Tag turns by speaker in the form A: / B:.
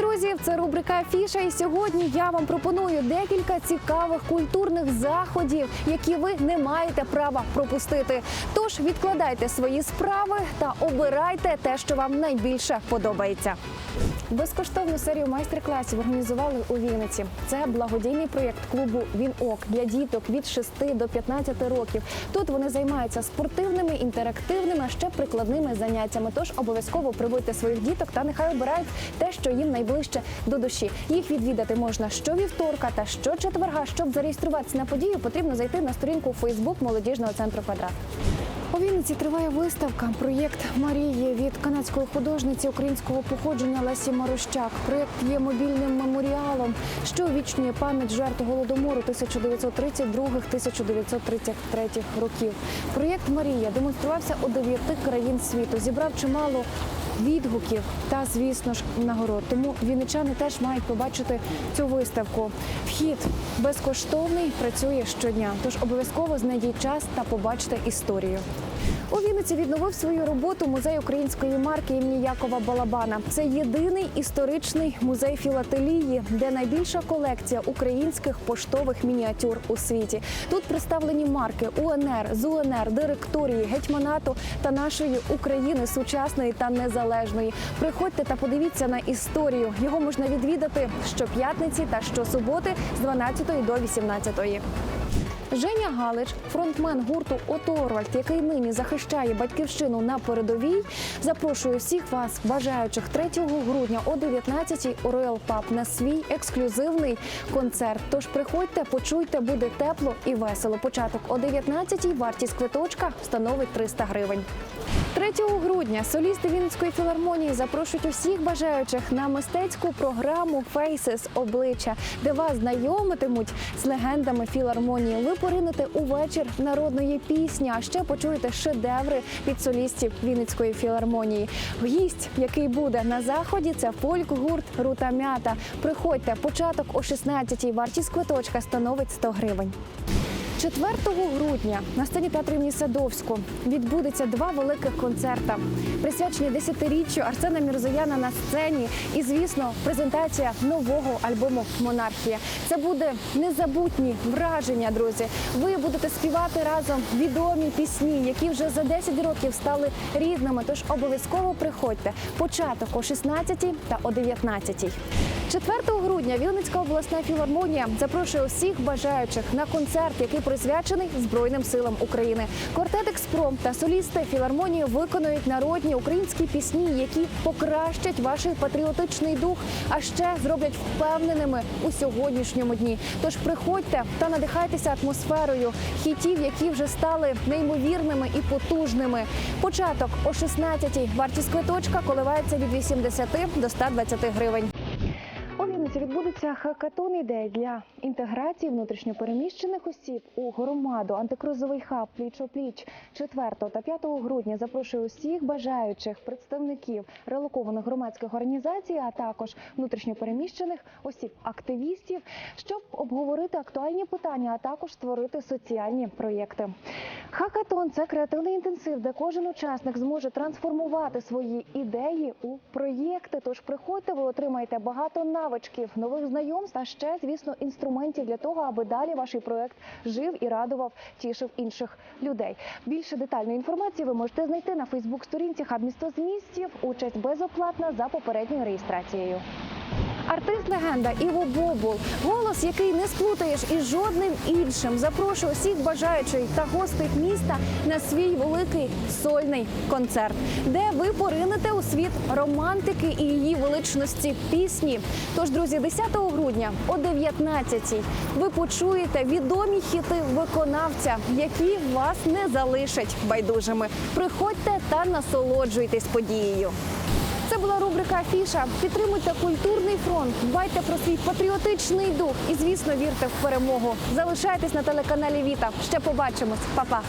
A: ексклюзив. Це рубрика Афіша. І сьогодні я вам пропоную декілька цікавих культурних заходів, які ви не маєте права пропустити. Тож відкладайте свої справи та обирайте те, що вам найбільше подобається. Безкоштовну серію майстер-класів організували у Вінниці. Це благодійний проєкт клубу Вінок для діток від 6 до 15 років. Тут вони займаються спортивними, інтерактивними, а ще прикладними заняттями. Тож обов'язково приводьте своїх діток та нехай обирають те, що їм найближче до душі. Їх відвідати можна щовівторка та щочетверга. Щоб зареєструватися на подію, потрібно зайти на сторінку Фейсбук молодіжного центру квадрат. У Вінниці триває виставка. Проєкт Марії від канадської художниці українського походження Лесі Марущак. Проєкт є мобільним меморіалом, що увічнює пам'ять жертв голодомору 1932-1933 років. Проєкт Марія демонструвався у дев'яти країн світу. Зібрав чимало відгуків та, звісно ж, нагород. Тому вінничани теж мають побачити цю виставку. Вхід безкоштовний, працює щодня. Тож обов'язково знайдіть час та побачте історію. У Вінниці відновив свою роботу музей української марки імені Якова Балабана. Це єдиний історичний музей філателії, де найбільша колекція українських поштових мініатюр у світі. Тут представлені марки УНР, ЗУНР, директорії, гетьманату та нашої України сучасної та незалежної. Приходьте та подивіться на історію. Його можна відвідати щоп'ятниці та щосуботи з 12 до 18. Женя Галич, фронтмен гурту Оторвальд, який нині захищає батьківщину на передовій, запрошує всіх вас, бажаючих 3 грудня о 19-й у Royal Pub на свій ексклюзивний концерт. Тож приходьте, почуйте, буде тепло і весело. Початок о 19-й, вартість квиточка становить 300 гривень. 3 грудня солісти Вінницької філармонії запрошують усіх бажаючих на мистецьку програму Faces обличчя, де вас знайомитимуть з легендами філармонії. Ви поринете у вечір народної пісні, а ще почуєте шедеври від солістів Вінницької філармонії. Гість, який буде на заході, це фольк-гурт Рута Мята. Приходьте, початок о 16-й. Вартість квиточка становить 100 гривень. 4 грудня на сцені театру імені Садовську відбудеться два великих концерта, присвячені десятиріччю Арсена Мірзояна на сцені. І, звісно, презентація нового альбому Монархія. Це буде незабутні враження, друзі. Ви будете співати разом відомі пісні, які вже за 10 років стали рідними. Тож обов'язково приходьте. Початок о 16 та о 19. 4 грудня Вінницька обласна філармонія запрошує усіх бажаючих на концерт, який присвячений Збройним силам України. Квартет «Експром» та солісти філармонії виконують народні українські пісні, які покращать ваш патріотичний дух, а ще зроблять впевненими у сьогоднішньому дні. Тож приходьте та надихайтеся атмосферою хітів, які вже стали неймовірними і потужними. Початок о 16-й. Вартість квиточка коливається від 80 до 120 гривень. Вінниці відбудеться хакатон ідей для інтеграції внутрішньопереміщених осіб у громаду. Антикризовий хаб пліч-о-пліч 4 та 5 грудня запрошує усіх бажаючих представників релокованих громадських організацій, а також внутрішньопереміщених осіб, активістів, щоб обговорити актуальні питання, а також створити соціальні проєкти. Хакатон це креативний інтенсив, де кожен учасник зможе трансформувати свої ідеї у проєкти. Тож приходьте, ви отримаєте багато навичків, нових знайомств, а ще, звісно, інструментів для того, аби далі ваш проєкт жив і радував, тішив інших людей. Більше детальної інформації ви можете знайти на Фейсбук-сторінці Хаб місто змістів. Участь безоплатна за попередньою реєстрацією. Артист легенда Іво Бобул, голос, який не сплутаєш із жодним іншим, запрошує усіх бажаючих та гостей міста на свій великий сольний концерт, де ви поринете у світ романтики і її величності пісні. Тож, друзі, 10 грудня о 19-й ви почуєте відомі хіти виконавця, які вас не залишать байдужими. Приходьте та насолоджуйтесь подією. Це була рубрика Афіша. Підтримуйте культурний фронт, дбайте про свій патріотичний дух і, звісно, вірте в перемогу. Залишайтесь на телеканалі Віта. Ще побачимось, Па-па!